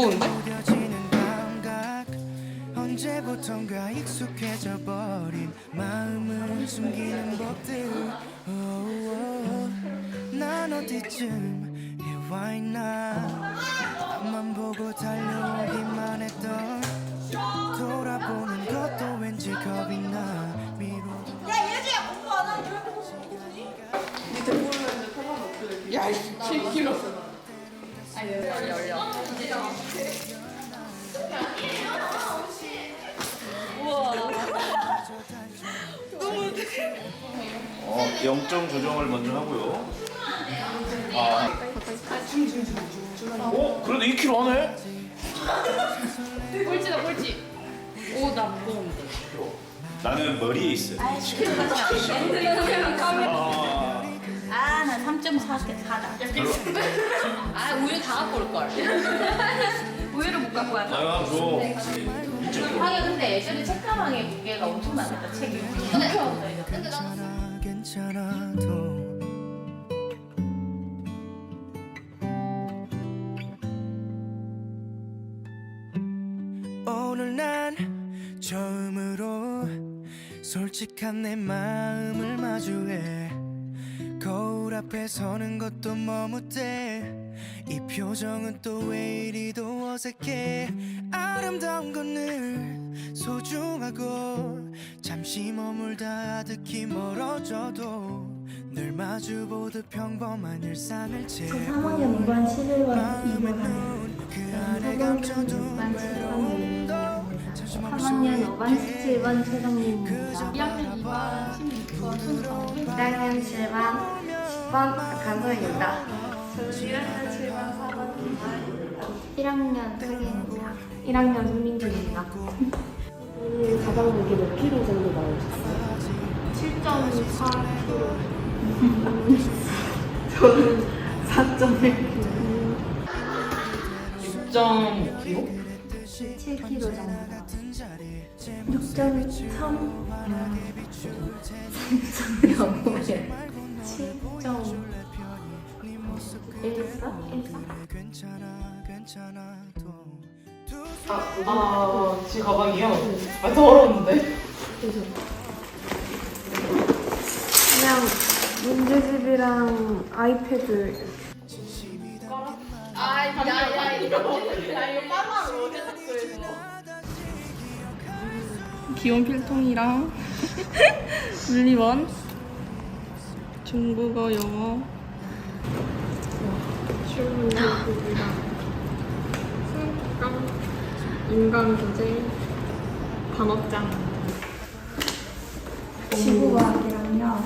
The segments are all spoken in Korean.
무거운데? 언제부턴가 익숙해져 버린 마음을 숨기는 법들. 난 어디쯤 해와 있나. 앞만 보고 달려오기만 했던. 돌아보는 것도 왠지 겁이 나. 미루던 야, 7kg. 아니, 열려, 열려. 어, 0점 조정을 먼저 하고요. 아. 어? 그래도 2kg 하네? 꼴찌다, 꼴찌. 오, 나 무거운데. 나는 머리에 있어요. 아, 아, 나 3.4다. 아, 우유 다 갖고 올 걸. 우유를 못 갖고 와서. 나가 줘. 하긴 근데 예전에 책가방에 무게가 엄청 많았다. 책이. 이렇게 왔어요. 괜찮아 괜찮아도 오늘 난 처음으로 솔직한 내 마음을 마주해 거울 앞에 서는 것도 머뭇대 이 표정은 또 왜 이리도 어색해. 아름다운 건늘 소중하고 잠시 머물다 아득히 멀어져도 늘 마주보듯 평범한 일상을 채워 3학년 2반 11반 마음에 2반 넣은 그 안에 감춰둔 외로움도 3학년 5반 17반 최정민입니다. 1학년 2반 16번 손정. 1학년 7반 10번 강소입니다. 1학년 7반 4번 김아입니다. 1학년 태기입니다. 1학년 손민준입니다. 오늘 가방 무게 몇 킬로 정도 나오셨어요? 7.4kg. 저는 4.1kg. 6.5kg? 7kg 정도. 6.3. 7.14? 아 괜찮아도 아, 제 가방이요? 아, 더러운데? 그냥 문제집이랑 아이패드 아, 야, 야, 이거. 야, 이거 빨라로 어제 이거. 기온 필통이랑 물리원 중국어 영어 출근이랑 수강 인간 교재 단어장 지구과학이랑요.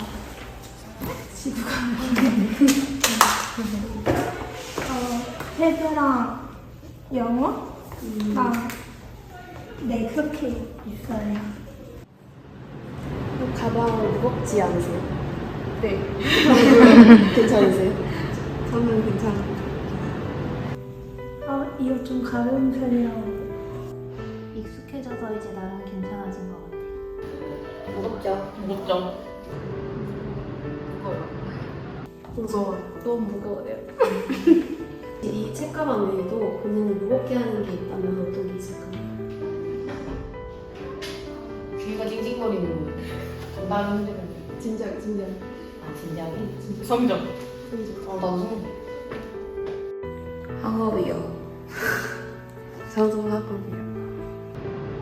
지구과학이. 어, 태교랑 영어랑 네 그렇게 있어요. 가방 무겁지 않으세요? 네 괜찮으세요? 저는 괜찮아요 어, 이거 좀 가벼운 편이라고. 익숙해져서 이제 나름 괜찮아진 것 같아요. 무겁죠? 무겁죠? 무거워요 너무 무거워요 이 책가방 외에도 본인을 무겁게 하는 게 있다면 어떤 게 있을까요? 귀가 찡찡거리는 거. 건강 힘들어. 진작 진작 아, 진작에? 성적. 어, 나도 성적. 학업이요 저도 학업이요.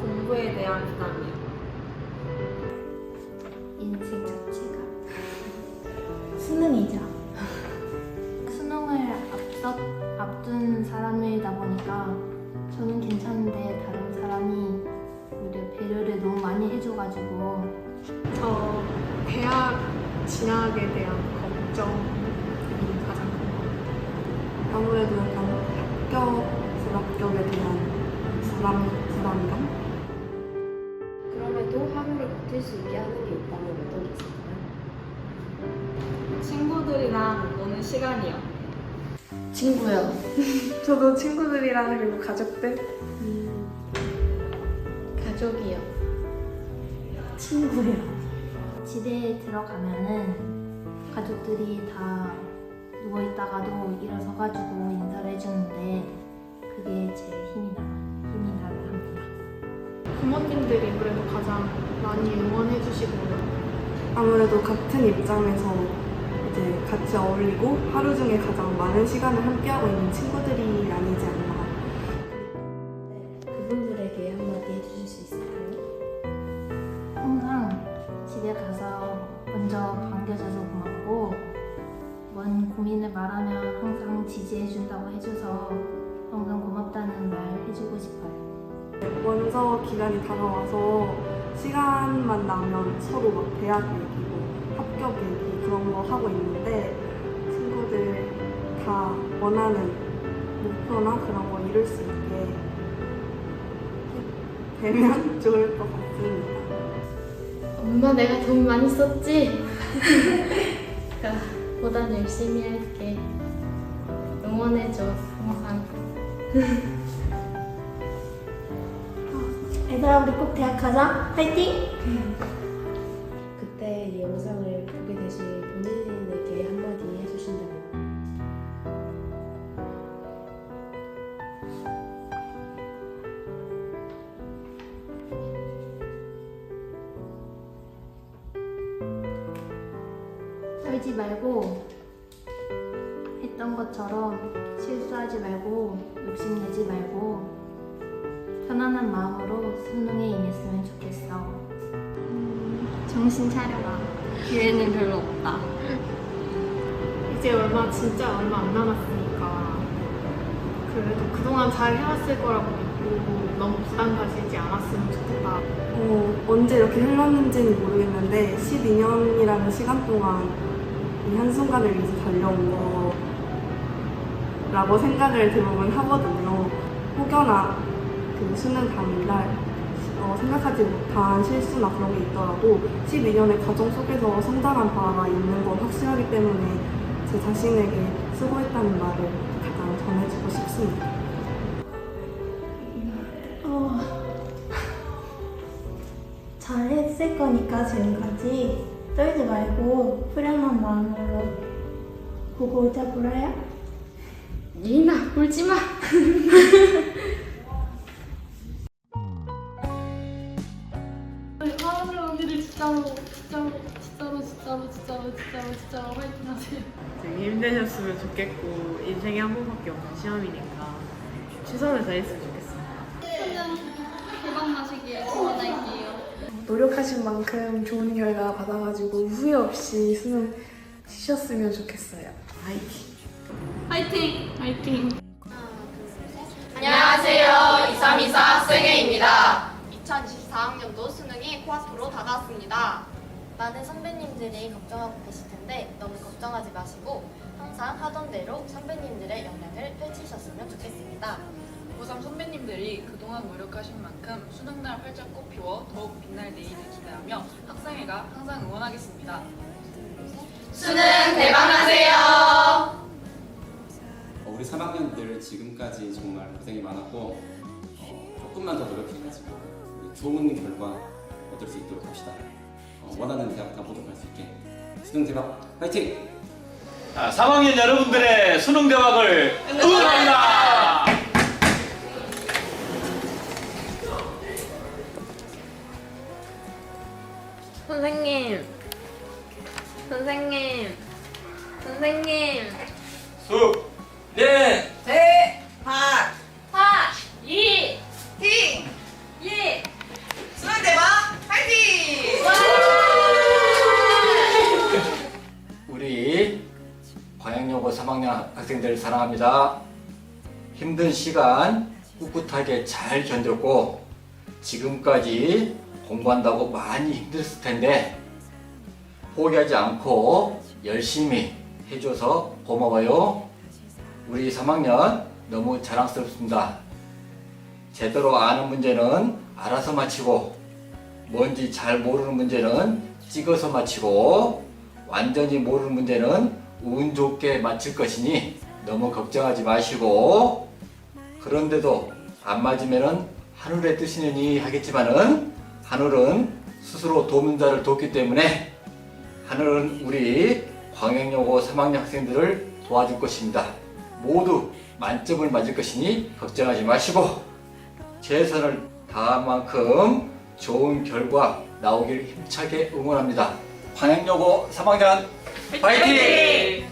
공부에 대한 부담이요 불안, 불안감? 그럼에도 하루를 버틸 수 있게 하는 게 있다면 어떤 게 있을까요? 친구들이랑 노는 시간이요 친구요. 저도 친구들이랑 그리고 가족들 가족이요. 친구예요. 집에 들어가면은 가족들이 다 누워 있다가도 일어서 가지고 인사를 해주는데 그게 제 힘이 나 힘이 나를 합니다. 부모님들이 그래도 가장 많이 응원해 주시고 아무래도 같은 입장에서 이제 같이 어울리고 하루 중에 가장 많은 시간을 함께하고 있는 친구들이 기간이 다가와서 시간만 나면 서로 막 대학 얘기고 합격 얘기 그런 거 하고 있는데 친구들 다 원하는 목표나 그런 거 이룰 수 있게 되면 좋을 것 같습니다. 엄마 내가 돈 많이 썼지? 그러니까 보다 열심히 할게. 응원해줘 항상. 얘들아 우리 꼭 대학 가자 화이팅! 그때 이 영상을 보게 되실 본인에게 한마디 해주신다면 떨지 말고 했던 것처럼 실수하지 말고 욕심내지 말고 편안한 마음으로 수능에 임했으면 좋겠어. 정신 차려라 기회는 별로 없다 이제 얼마 진짜 얼마 안 남았으니까 그래도 그동안 잘 해왔을 거라고 믿고 너무 부담 가지지 않았으면 좋겠다. 어, 언제 이렇게 흘렀는지는 모르겠는데 12년이라는 시간 동안 이 한순간을 위해서 달려온 거라고 생각을 대부분 하거든요. 혹여나 그 수능 당일날 어, 생각하지 못한 실수나 그런 게 있더라도 12년의 과정 속에서 성장한 바가 있는 건 확실하기 때문에 제 자신에게 수고했다는 말을 가장 전해주고 싶습니다. 어, 잘했을 거니까 지금까지 떨지 말고 후련한 마음으로 보고 오자 보라야 예인아 울지 마. 진짜로 진짜로 화이팅 하세요. 되게 힘드셨으면 좋겠고 인생에 한 번밖에 없는 시험이니까 최선을 다했으면 좋겠어요. 대박 나시길 응원할게요. 노력하신 만큼 좋은 결과 받아가지고 후회 없이 수능 치셨으면 좋겠어요. 화이팅! 화이팅! 화이팅! 많은 선배님들이 걱정하고 계실 텐데 너무 걱정하지 마시고 항상 하던 대로 선배님들의 역량을 펼치셨으면 좋겠습니다. 고3 선배님들이 그동안 노력하신 만큼 수능날 활짝 꽃피워 더욱 빛날 내일을 기대하며 학생회가 항상 응원하겠습니다. 수능 대박나세요. 어, 우리 3학년들 지금까지 정말 고생이 많았고 어, 조금만 더 노력해가지고 좋은 결과 얻을 수 있도록 합시다. 어, 원하는 대학 다 모두 갈수 있게 수능 대박 화이팅! 자, 3학년 여러분들의 수능 대박을 응원합니다. 선생님, 선생님, 선생님. 3학년 학생들 사랑합니다. 힘든 시간 꿋꿋하게 잘 견뎠고 지금까지 공부한다고 많이 힘들었을 텐데 포기하지 않고 열심히 해줘서 고마워요. 우리 3학년 너무 자랑스럽습니다. 제대로 아는 문제는 알아서 맞히고 뭔지 잘 모르는 문제는 찍어서 맞히고 완전히 모르는 문제는 운 좋게 맞힐 것이니 너무 걱정하지 마시고 그런데도 안 맞으면은 하늘의 뜻이느니 하겠지만은 하늘은 스스로 돕는 자를 돕기 때문에 하늘은 우리 광양여고 3학년 학생들을 도와줄 것입니다. 모두 만점을 맞을 것이니 걱정하지 마시고 최선을 다한 만큼 좋은 결과 나오길 힘차게 응원합니다. 광양여고 3학년 파이팅! 또